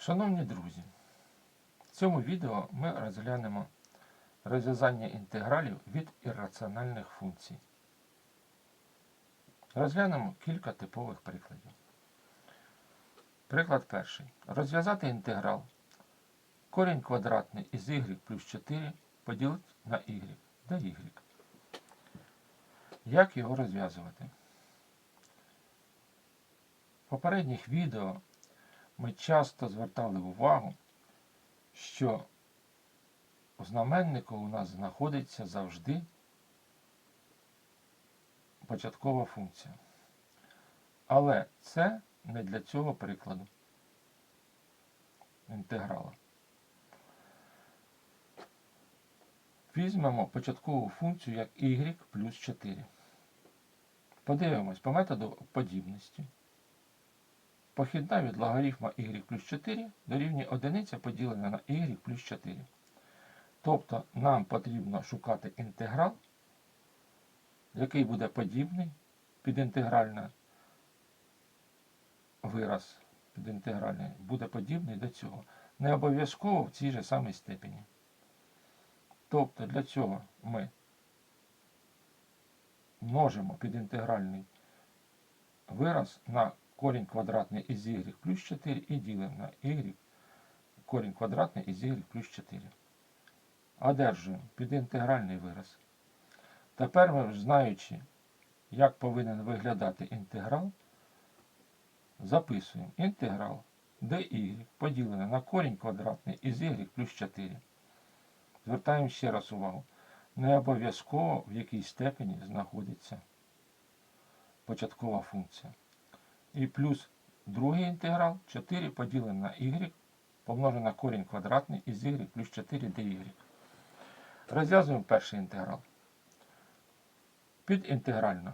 Шановні друзі, в цьому відео ми розглянемо розв'язання інтегралів від ірраціональних функцій. Розглянемо кілька типових прикладів. Приклад перший. Розв'язати інтеграл корінь квадратний із y плюс 4 поділити на y, де y. Як його розв'язувати? В попередніх відео ми часто звертали увагу, що у знаменнику у нас знаходиться завжди початкова функція. Але це не для цього прикладу інтеграла. Візьмемо початкову функцію як y плюс 4. Подивимось по методу подібності. Похідна від логарифма y плюс 4 дорівнює 1 поділена на y плюс 4. Тобто нам потрібно шукати інтеграл, який буде подібний під інтегральний вираз під інтегральний буде подібний до цього. Не обов'язково в цій же самій степені. Тобто для цього ми множимо підінтегральний вираз на корінь квадратний із y плюс 4 і ділимо на y корінь квадратний із y плюс 4. Одержуємо підінтегральний вираз. Тепер ми, знаючи, як повинен виглядати інтеграл, записуємо інтеграл dy поділене на корінь квадратний із y плюс 4. Звертаємо ще раз увагу. Не обов'язково в якій степені знаходиться початкова функція. І плюс другий інтеграл 4 поділене на y помножене на корінь квадратний із y плюс 4 dy. Розв'язуємо перший інтеграл. Підінтегральна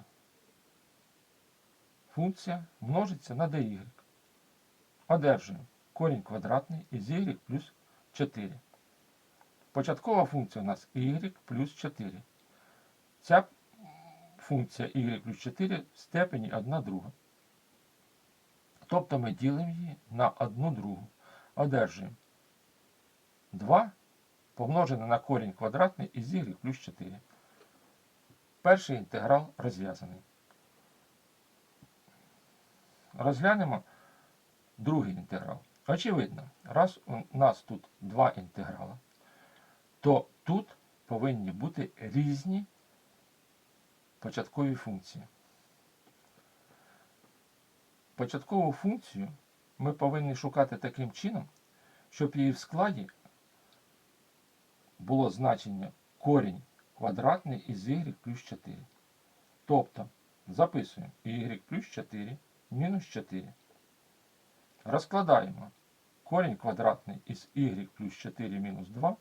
функція множиться на dy. Одержуємо корінь квадратний із y плюс 4. Початкова функція у нас y плюс 4. Ця функція y плюс 4 в степені 1 друга. Тобто ми ділимо її на 1 другу. Одержуємо 2 помножене на корінь квадратний із y плюс 4. Перший інтеграл розв'язаний. Розглянемо другий інтеграл. Очевидно, раз у нас тут два інтеграла, то тут повинні бути різні початкові функції. Початкову функцію ми повинні шукати таким чином, щоб її в складі було значення корінь квадратний із y плюс 4. Тобто записуємо y плюс 4 мінус 4. Розкладаємо корінь квадратний із y плюс 4 мінус 2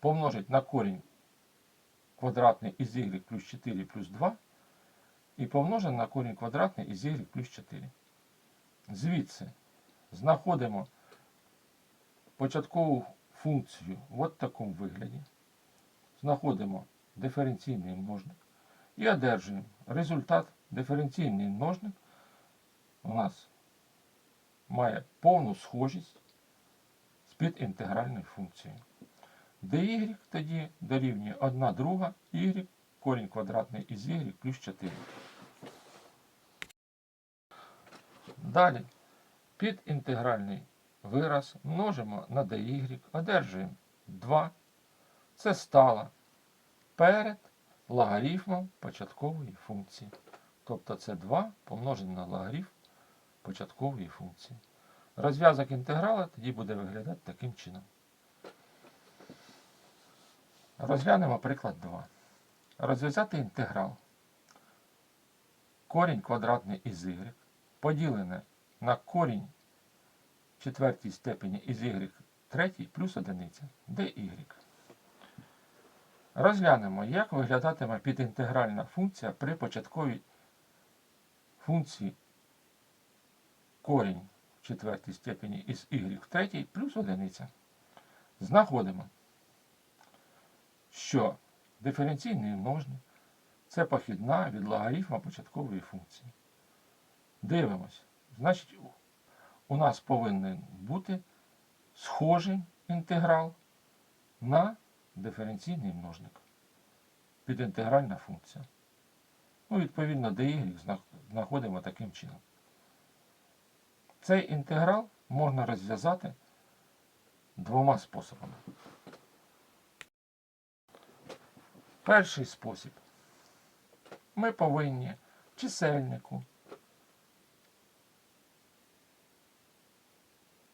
помножить на корінь квадратний із y плюс 4 плюс 2 і помножить на корінь квадратний із y плюс 4. Звідси знаходимо початкову функцію в такому вигляді. Знаходимо диференційний множник і одержуємо результат диференційний множник у нас має повну схожість з підінтегральною функцією. dy тоді дорівнює 1 друга y корінь квадратний із y плюс 4. Далі підінтегральний вираз множимо на dy, одержуємо 2. Це стала перед логарифмом початкової функції. Тобто це 2 помножене на логарифм початкової функції. Розв'язок інтеграла тоді буде виглядати таким чином. Розглянемо приклад 2. Розв'язати інтеграл. Корінь квадратний із y поділене на корінь четвертій степені із y третій плюс одиниця, де y. Розглянемо, як виглядатиме підінтегральна функція при початковій функції корінь в четвертій степені із y в третій плюс одиниця. Знаходимо, що диференційний множник це похідна від логарифма початкової функції. Дивимось. Значить, у нас повинен бути схожий інтеграл на диференційний множник. Підінтегральна функція. Ну, відповідно, dy зна- знаходимо таким чином. Цей інтеграл можна розв'язати двома способами. Перший спосіб. Ми повинні чисельнику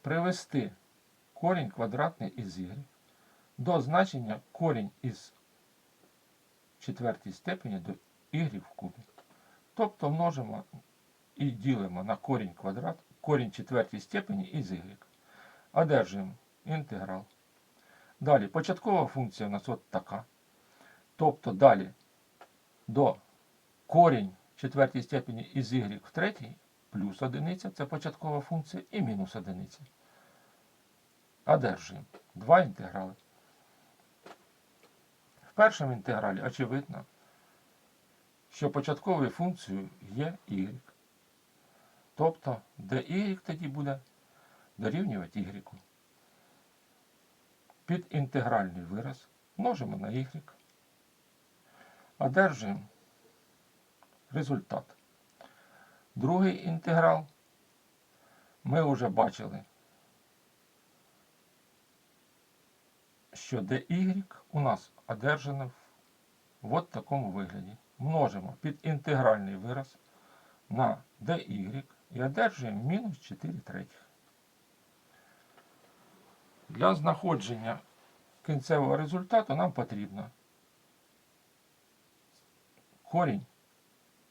привести корінь квадратний із y до значення корінь із четвертій степені до y в кубі. Тобто множимо і ділимо на корінь квадрат, корінь четвертій степені із y. Одержуємо інтеграл. Далі початкова функція у нас от така. Тобто далі до корінь четвертій степені із y в третій плюс одиниця, це початкова функція, і мінус одиниця. Одержуємо два інтеграли. В першому інтегралі очевидно, що початковою функцією є y. Тобто dy тоді буде дорівнювати y. Під інтегральний вираз множимо на y. Одержуємо результат. Другий інтеграл ми вже бачили, що dy у нас одержано в от такому вигляді. Множимо під інтегральний вираз на dy і одержуємо мінус 4 третіх. Для знаходження кінцевого результату нам потрібно корінь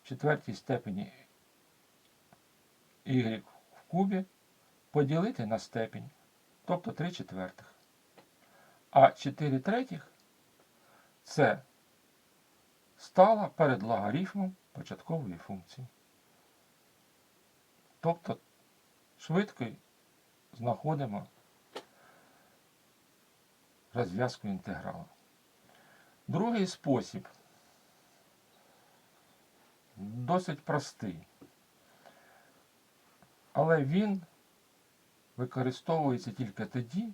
четвертій степені y в кубі поділити на степінь, тобто 3 четвертих. А 4 третіх це стала перед логарифмом початкової функції. Тобто швидко знаходимо розв'язку інтегралу. Другий спосіб досить простий, але він використовується тільки тоді,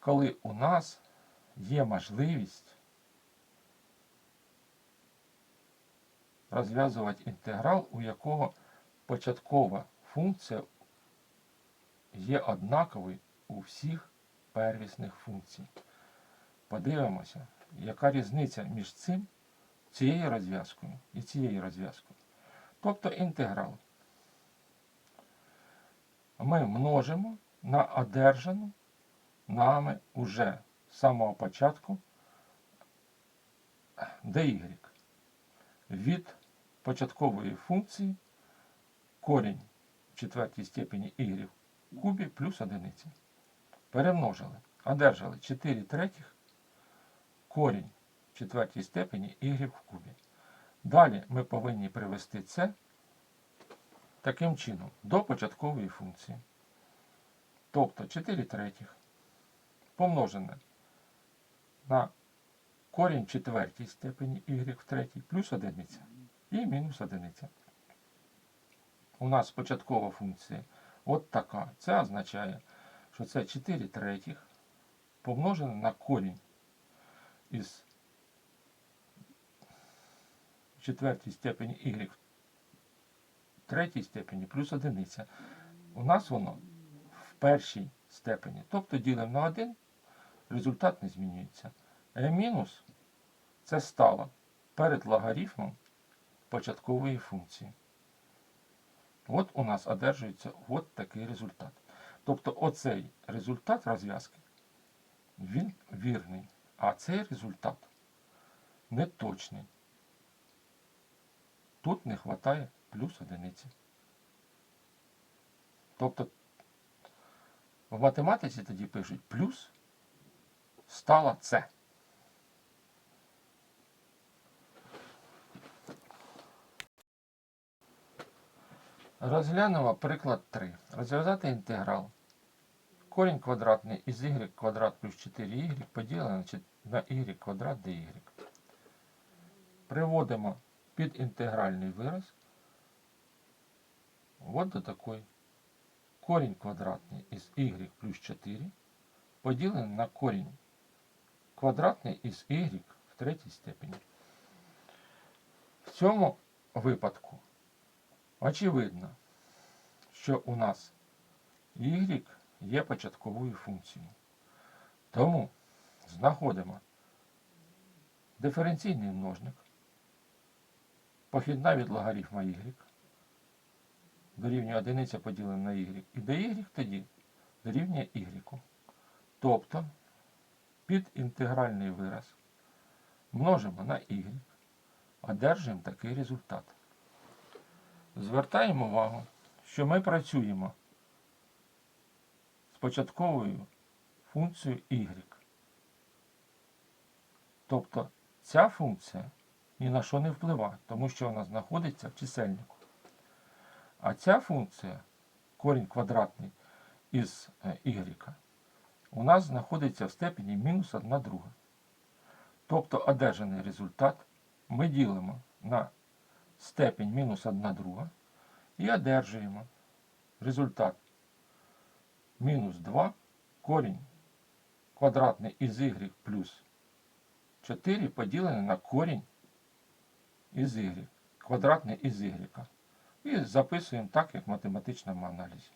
коли у нас є можливість розв'язувати інтеграл, у якого початкова функція є однаковою у всіх первісних функцій. Подивимося, яка різниця між цим, цією розв'язкою і цією розв'язкою. Тобто інтеграл. Ми множимо на одержану нами уже з самого початку dy від початкової функції корінь в четвертій степені y в кубі плюс одиниця. Перемножили. Одержали 4 третіх корінь в четвертій степені y в кубі. Далі ми повинні привести це таким чином до початкової функції. Тобто 4 третіх помножене на корінь четвертій степені y в третій плюс одиниця і мінус одиниця. У нас початкова функція от така. Це означає, що це 4 третіх помножене на корінь із четвертій степені y третій степені плюс одиниця. У нас воно в першій степені. Тобто ділимо на 1, результат не змінюється. E мінус це стало перед логарифмом початкової функції. От у нас одержується от такий результат. Тобто оцей результат розв'язки, він вірний, а цей результат неточний. Тут не вистачає плюс одиниці. Тобто в математиці тоді пишуть плюс стала С. Розглянемо приклад 3. Розв'язати інтеграл. Корінь квадратний із y квадрат плюс 4y поділене на y квадрат dy. Приводимо під інтегральний вираз. Вот до такой. Корінь квадратний із y плюс 4 поділене на корінь квадратний із y в третій степені. В цьому випадку очевидно, що у нас y є початковою функцією. Тому знаходимо диференційний множник, похідна від логарифма y, дорівнює одиниця поділена на y, і dy тоді дорівнює y. Тобто під інтегральний вираз множимо на y, одержуємо такий результат. Звертаємо увагу, що ми працюємо з початковою функцією y. Тобто ця функція ні на що не впливає, тому що вона знаходиться в чисельнику. А ця функція, корінь квадратний із е, y, у нас знаходиться в степені мінус 1 друга. Тобто одержаний результат ми ділимо на степень мінус 1 друга і одержуємо результат мінус 2 корінь квадратний із y плюс 4 поділене на корінь із y, квадратний із y. І записуємо так, як в математичному аналізі.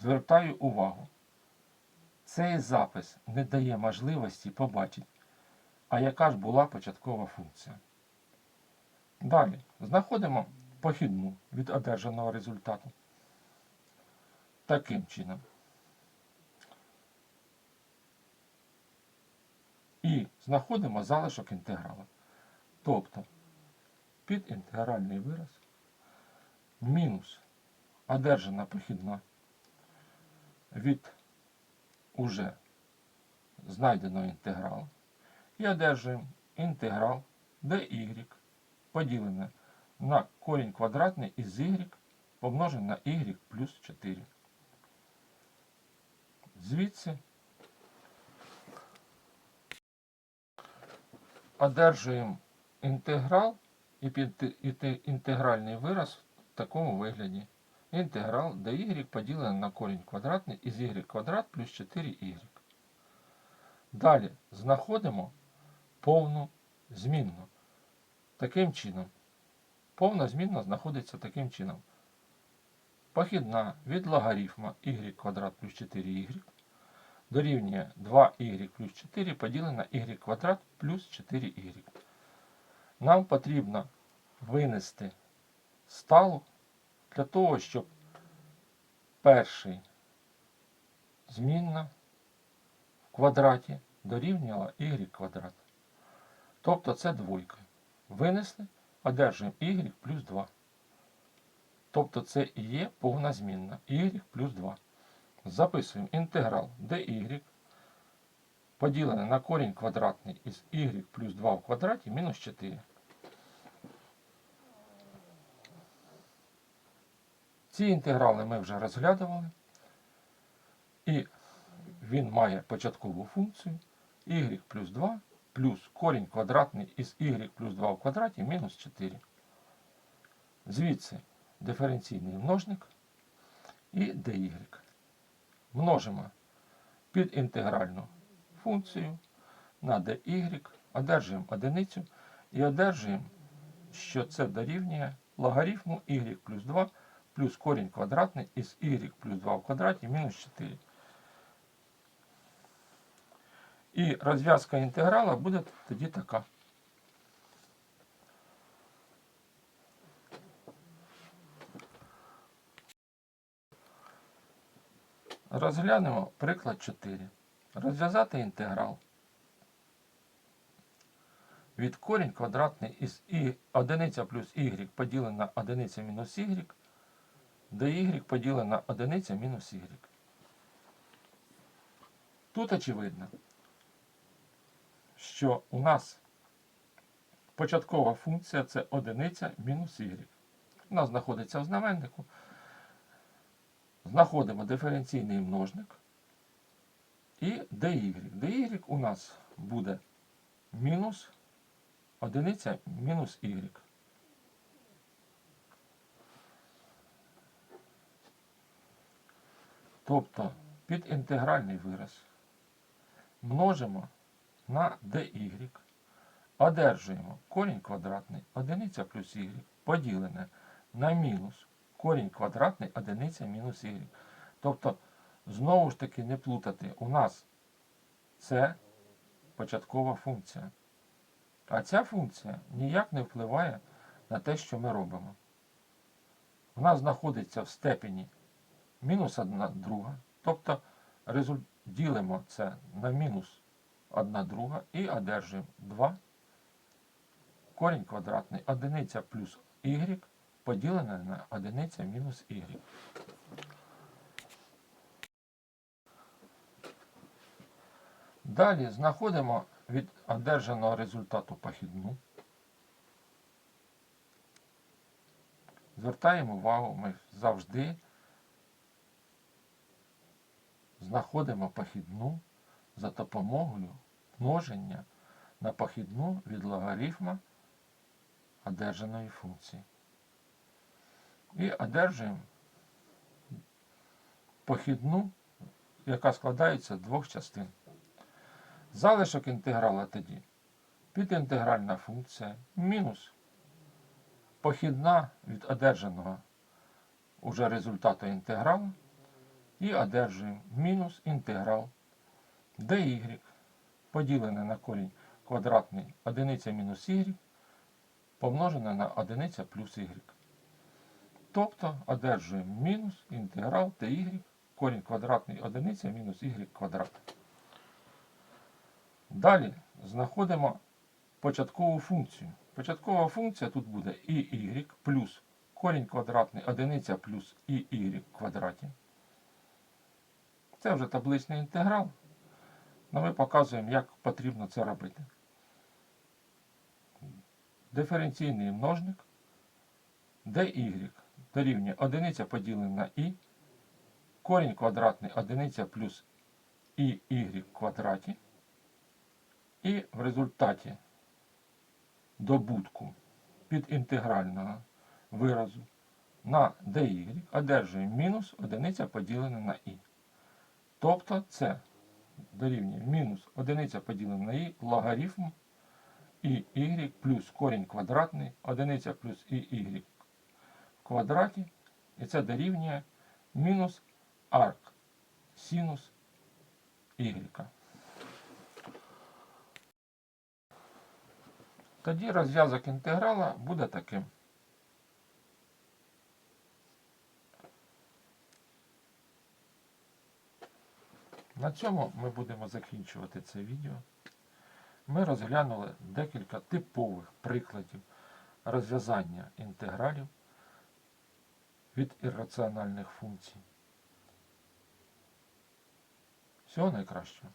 Звертаю увагу. Цей запис не дає можливості побачити, а яка ж була початкова функція. Далі знаходимо похідну від одержаного результату. Таким чином. І знаходимо залишок інтеграла. Тобто під інтегральний вираз мінус одержана похідна від уже знайденого інтегралу. І одержуємо інтеграл dy поділене на корінь квадратний із y помножене на y плюс 4. Звідси одержуємо інтеграл і під інтегральний вираз в такому вигляді. Інтеграл dy поділене на корінь квадратний із y квадрат плюс 4y. Далі знаходимо повну змінну. Таким чином, повна змінна знаходиться таким чином. Похідна від логарифма y квадрат плюс 4y дорівнює 2y плюс 4 поділене на y квадрат плюс 4y. Нам потрібно винести сталу для того, щоб перший змінна в квадраті дорівнювала y квадрат. Тобто це двойка. Винесли, одержуємо y плюс 2. Тобто це і є повна змінна y плюс 2. Записуємо інтеграл dy поділене на корінь квадратний із y плюс 2 в квадраті мінус 4. Ці інтеграли ми вже розглядували. І він має початкову функцію y плюс 2 плюс корінь квадратний із y плюс 2 в квадраті мінус 4. Звідси диференційний множник і dy. Множимо під інтегральну функцію на dy, одержуємо одиницю і одержуємо, що це дорівнює логарифму y плюс 2 плюс корінь квадратний із y плюс 2 в квадраті мінус 4. І розв'язка інтеграла буде тоді така. Розглянемо приклад 4. Розв'язати інтеграл від корінь квадратний із і одиниця плюс y поділене на одиниця мінус y до y поділене на одиниця мінус y. Тут очевидно, що у нас початкова функція це одиниця мінус y. Вона знаходиться в знаменнику. Знаходимо диференційний множник і dy. dy у нас буде мінус одиниця мінус y. Тобто під інтегральний вираз множимо на dy, одержуємо корінь квадратний одиниця плюс y поділене на мінус корінь квадратний одиниця мінус y. Тобто, знову ж таки не плутати, у нас це початкова функція. А ця функція ніяк не впливає на те, що ми робимо. Вона знаходиться в степені мінус 1 друга, тобто ділимо це на мінус 1 друга і одержуємо 2 корінь квадратний одиниця плюс y поділене на одиниця мінус y. Далі знаходимо від одержаного результату похідну. Звертаємо увагу, ми завжди знаходимо похідну за допомогою множення на похідну від логарифма одержаної функції. І одержуємо похідну, яка складається з двох частин. Залишок інтеграла тоді підінтегральна функція мінус похідна від одержаного уже результату інтегралу і одержуємо мінус інтеграл dy поділене на корінь квадратний одиниця мінус y помножене на одиниця плюс y. Тобто одержуємо мінус інтеграл dy корінь квадратний одиниця мінус y квадрат. Далі знаходимо початкову функцію. Початкова функція тут буде y плюс корінь квадратний одиниця плюс і y квадраті. Це вже табличний інтеграл. але ми показуємо, як потрібно це робити. Диференційний множник dy дорівнює одиниця поділене на і, корінь квадратний одиниця плюс і y квадраті. І в результаті добутку підінтегрального виразу на dy одержуємо мінус одиниця поділене на і. Тобто це дорівнює мінус одиниця поділена на і логарифм і y плюс корінь квадратний, одиниця плюс і y в квадраті. І це дорівнює мінус арк синус y. Тоді розв'язок інтеграла буде таким. На цьому ми будемо закінчувати це відео. Ми розглянули декілька типових прикладів розв'язання інтегралів від ірраціональних функцій. Всього найкращого.